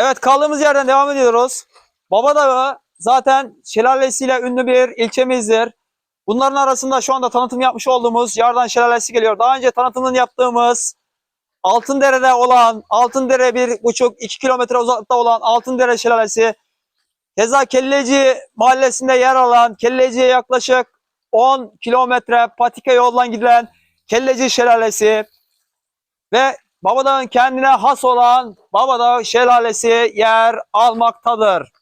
Evet kaldığımız yerden devam ediyoruz. Babadağı zaten şelalesiyle ünlü bir ilçemizdir. Bunların arasında şu anda tanıtım yapmış olduğumuz Yardan Şelalesi geliyor. Daha önce tanıtımını yaptığımız Altındere'de olan, Altındere bir buçuk iki kilometre uzaklıkta olan Altındere Şelalesi. Keza Kelleci mahallesinde yer alan, Kelleci'ye yaklaşık 10 kilometre patika yoldan gidilen Kelleci Şelalesi. Ve Babadağ'ın kendine has olan Babadağ Şelalesi yer almaktadır.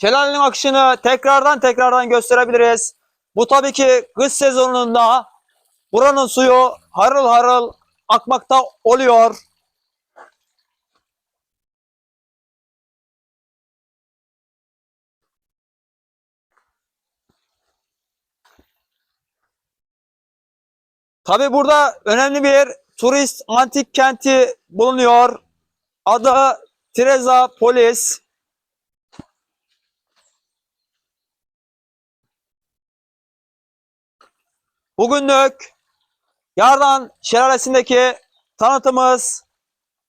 Şelalenin akışını tekrardan tekrardan gösterebiliriz. Bu tabii ki kış sezonunda buranın suyu harıl harıl akmakta oluyor. Tabii burada önemli bir turist antik kenti bulunuyor. Adı Treza Polis. Bugünlük Yardan Şelalesi'ndeki tanıtımız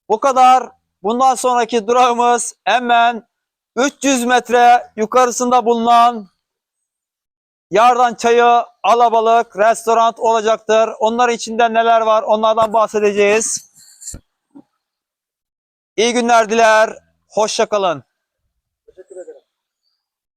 bu kadar. Bundan sonraki durağımız hemen 300 metre yukarısında bulunan Yardan Çayı Alabalık restoran olacaktır. Onlar içinde neler var onlardan bahsedeceğiz. İyi günler diler. Hoşça kalın. Teşekkür ederim.